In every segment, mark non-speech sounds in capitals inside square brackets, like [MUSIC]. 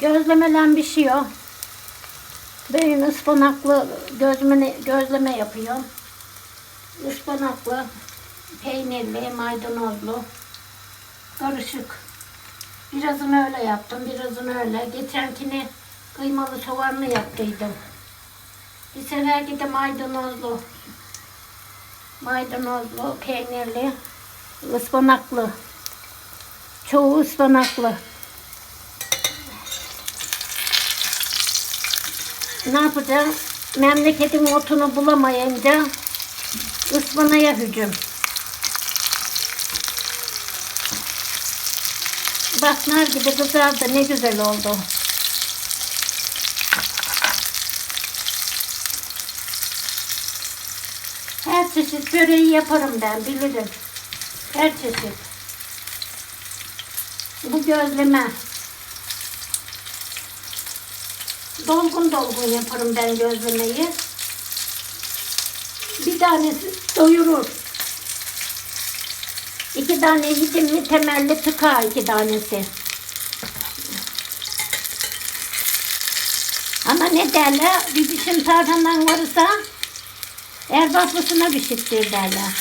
Gözlemelen pişiyor. Bugün ıspanaklı gözleme, gözleme yapıyor. Ispanaklı, peynirli, maydanozlu, karışık. Birazını öyle yaptım, birazını öyle. Geçenkini kıymalı soğanlı yaptıydım. Bir seferki de maydanozlu, maydanozlu, peynirli, ıspanaklı. Çoğu ıspanaklı. Ne yapacağım? Memleketin otunu bulamayınca ıspanaya hücum. Bak nar gibi kızardı ne güzel oldu. Her çeşit böreği yaparım ben bilirim. Her çeşit. Bu gözleme. Dolgun dolgun yaparım ben gözlemeyi. Bir tanesi doyurur. İki tane yedim mi temelli tıkar iki tanesi. Ama ne derler? Bir biçim tarhanan varsa erbatlısına pişirtir derler.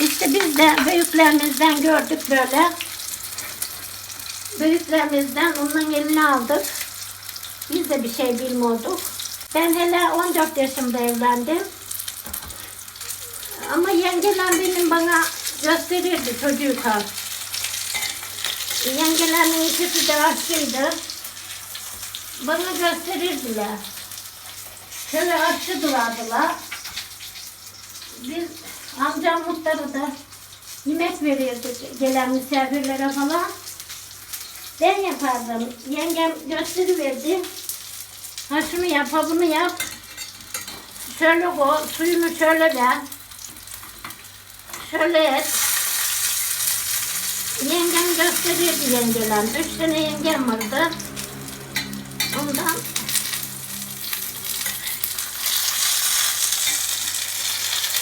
İşte biz de büyüklerimizden gördük böyle. Büyüklerimizden onun elini aldık. Biz de bir şey bilmiyorduk. Ben hele 14 yaşımda evlendim. Ama yengeler benim bana gösterirdi çocuğu Yengelerin ikisi de aşçıydı. Bana gösterirdiler. Şöyle aşçı durardılar. Biz amcam muhtarı da yemek verirdi gelen misafirlere falan. Ben yapardım. Yengem gösteriverdi. Ha şunu yap, ha bunu yap. Şöyle koy, suyunu şöyle ver. Şöyle et. Yengem gösterirdi yengelem. Üç tane yengem vardı. Ondan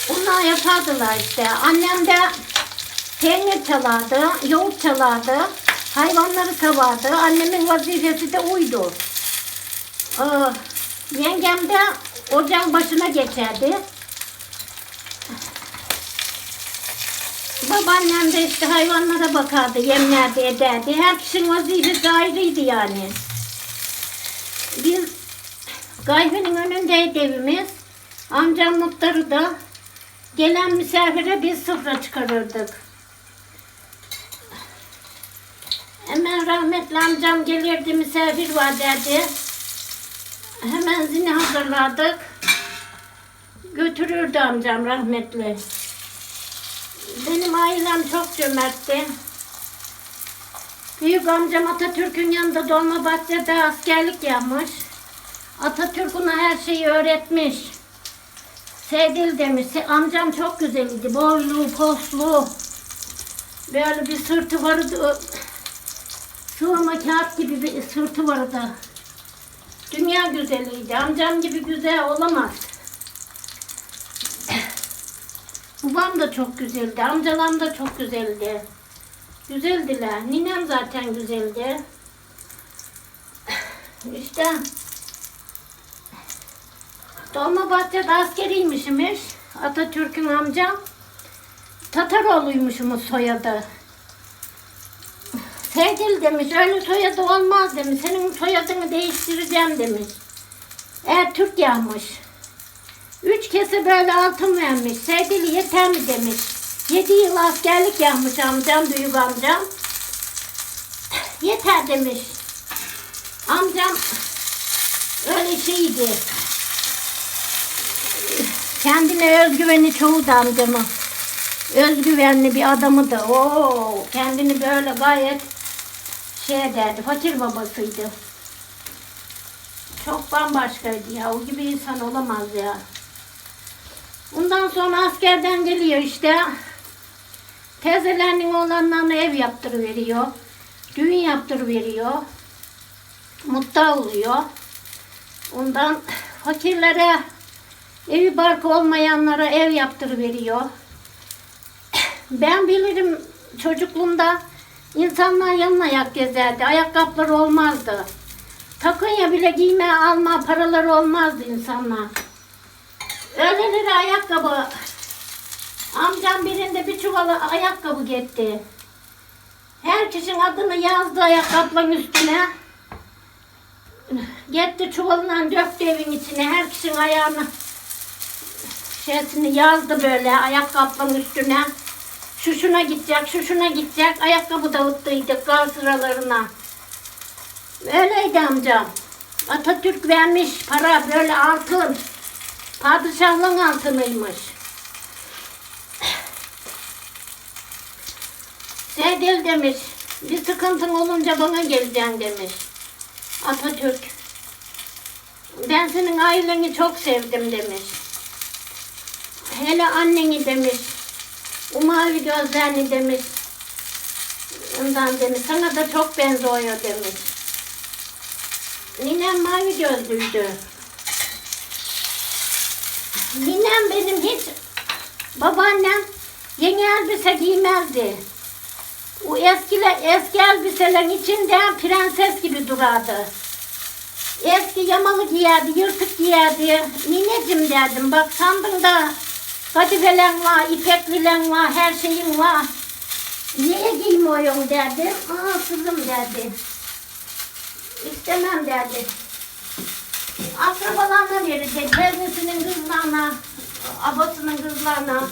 Onlar yapardılar işte. Annem de peynir çalardı, yoğurt çalardı, hayvanları savardı. Annemin vazifesi de uydu. Ee, yengem de ocağın başına geçerdi. Babaannem de işte hayvanlara bakardı, yemlerdi, ederdi. Hepsinin vazifesi ayrıydı yani. Biz Gaybenin önündeydi evimiz. Amcam muhtarı da gelen misafire biz sofra çıkarırdık. Hemen rahmetli amcam gelirdi misafir var derdi. Hemen zini hazırlardık. Götürürdü amcam rahmetli. Benim ailem çok cömertti. Büyük amcam Atatürk'ün yanında Dolmabahçe'de askerlik yapmış. Atatürk ona her şeyi öğretmiş. Sevdil demiş. Amcam çok güzeldi. Boylu, poslu. Böyle bir sırtı vardı. Sığma kağıt gibi bir sırtı vardı. Dünya güzeliydi. Amcam gibi güzel olamaz. Babam da çok güzeldi. Amcalam da çok güzeldi. Güzeldiler. Ninem zaten güzeldi. İşte Dolmabahçe'de askeriymişmiş. Atatürk'ün amcam. Tataroğluymuşumuz soyadı. Sevgili demiş, öyle soyadı olmaz demiş. Senin soyadını değiştireceğim demiş. Eğer Türk yanmış. Üç kese böyle altın vermiş. Sevgili yeter mi demiş. Yedi yıl askerlik yapmış amcam, büyük amcam. Yeter demiş. Amcam öyle şeydi. Kendine özgüveni çoğu da amcamın. Özgüvenli bir adamı da. Oo, kendini böyle gayet şey derdi. Fakir babasıydı. Çok bambaşkaydı ya. O gibi insan olamaz ya. Ondan sonra askerden geliyor işte. Teyzelerinin oğlanlarına ev yaptırıveriyor. Düğün yaptırıveriyor. Mutlu oluyor. Ondan fakirlere evi barkı olmayanlara ev yaptırıveriyor. Ben bilirim çocukluğumda İnsanlar yanına ayak gezerdi. Ayakkabıları olmazdı. Takınya bile giyme alma paraları olmazdı insanlar. Öyleleri ayakkabı. Amcam birinde bir çuval ayakkabı gitti. Herkesin adını yazdı ayakkabının üstüne. Gitti çuvalından döktü evin içine. Herkesin ayağını şeysini yazdı böyle ayakkabının üstüne. Şu şuna gidecek, şu şuna gidecek. Ayakkabı dağıttıydık gal sıralarına. Öyleydi amcam. Atatürk vermiş para böyle altın. Padişahlığın altınıymış. Sedil demiş. Bir sıkıntın olunca bana geleceksin demiş. Atatürk. Ben senin aileni çok sevdim demiş. Hele anneni demiş. Mavi gözlerini demiş. Ondan demiş. Sana da çok benziyor demiş. Ninem mavi gözlüydü. Ninem benim hiç babaannem yeni elbise giymezdi. O eskiler, eski elbiselerin içinde prenses gibi durardı. Eski yamalı giyerdi, yırtık giyerdi. Nineciğim derdim, bak sandın da kadifelen var, ipeklilen var, her şeyin var. Niye giymiyorsun derdim. Aa kızım derdi. İstemem derdi. Akrabalarına verecek, teyzesinin kızlarına, abasının kızlarına.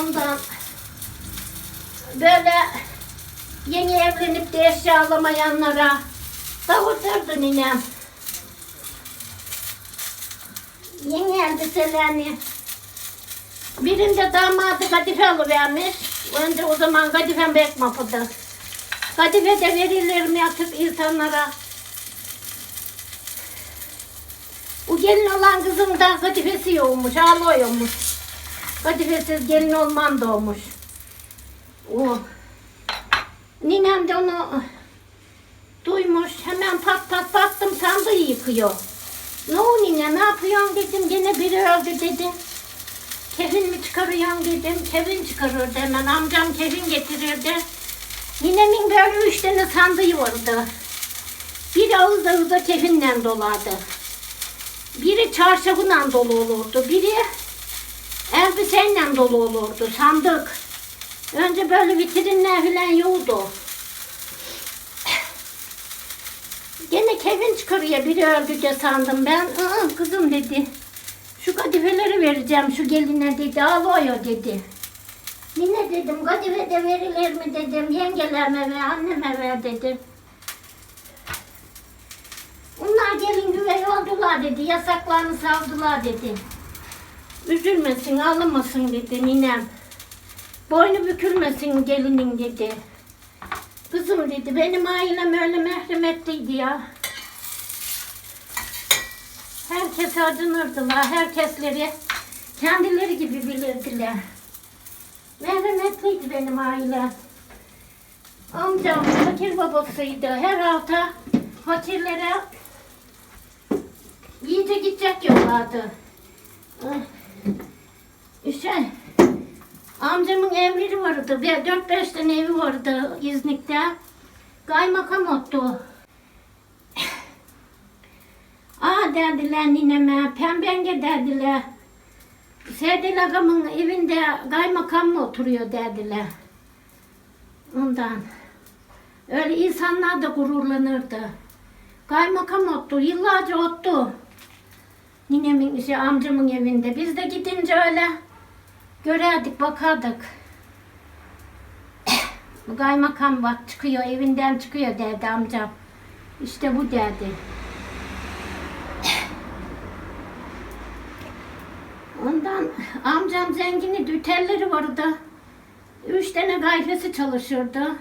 Ondan böyle yeni evlenip de eşya alamayanlara dağıtırdı ninem. Yeni elbiselerini birinde damadı kadife alıvermiş. Önce o zaman kadifem pek mapıdı. Kadife de verilir mi atıp insanlara? O gelin olan kızın da kadifesi yokmuş, ağlıyormuş. Kadifesiz gelin olmam doğmuş. O. Ninem de onu duymuş. Hemen pat pat baktım sandığı yıkıyor. Ne o nine ne yapıyorsun dedim. Gene biri öldü dedi. Kevin mi çıkarıyorsun dedim. Kevin çıkarırdı hemen. Amcam kevin getirirdi. Ninemin böyle üç tane sandığı vardı. Biri ağız ağıza kefinle dolardı. Biri çarşafıyla dolu olurdu. Biri elbiseyle dolu olurdu. Sandık. Önce böyle vitrinler falan yoktu. Gene Kevin çıkarıyor biri öldü de sandım ben. Kızım dedi. Şu kadifeleri vereceğim şu geline dedi. Ağlıyor dedi. Yine dedim kadife de verilir mi dedim. Yengelerime ve anneme ver dedim. Onlar gelin güvey oldular dedi. Yasaklarını savdılar dedi. Üzülmesin ağlamasın dedi ninem. Boynu bükülmesin gelinin dedi. Kızım dedi benim ailem öyle merhametliydi ya. Herkes acınırdılar. Herkesleri kendileri gibi bilirdiler. Merhametliydi benim ailem. Amcam fakir babasıydı. Her hafta fakirlere iyice gidecek yollardı. İşte amcamın evleri vardı. Bir dört beş tane evi vardı İznik'te. Kaymakam oldu. Aa derdiler nineme, pembenge derdiler. Sedil ağamın evinde kaymakam mı oturuyor derdiler. Ondan. Öyle insanlar da gururlanırdı. Kaymakam ottu, yıllarca ottu. Ninemin, şey, amcamın evinde. Biz de gidince öyle görerdik, bakardık. [COUGHS] Bu kaymakam bak çıkıyor, evinden çıkıyor derdi amcam. İşte bu derdi. Ondan amcam zengini dütelleri vardı. Üç tane gayfesi çalışırdı.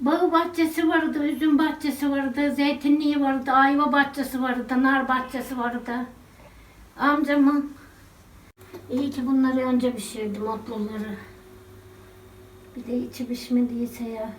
Bağ bahçesi vardı, üzüm bahçesi vardı, zeytinliği vardı, ayva bahçesi vardı, nar bahçesi vardı. Amcamın iyi ki bunları önce pişirdim otluları. Bir de içi pişmediyse ya.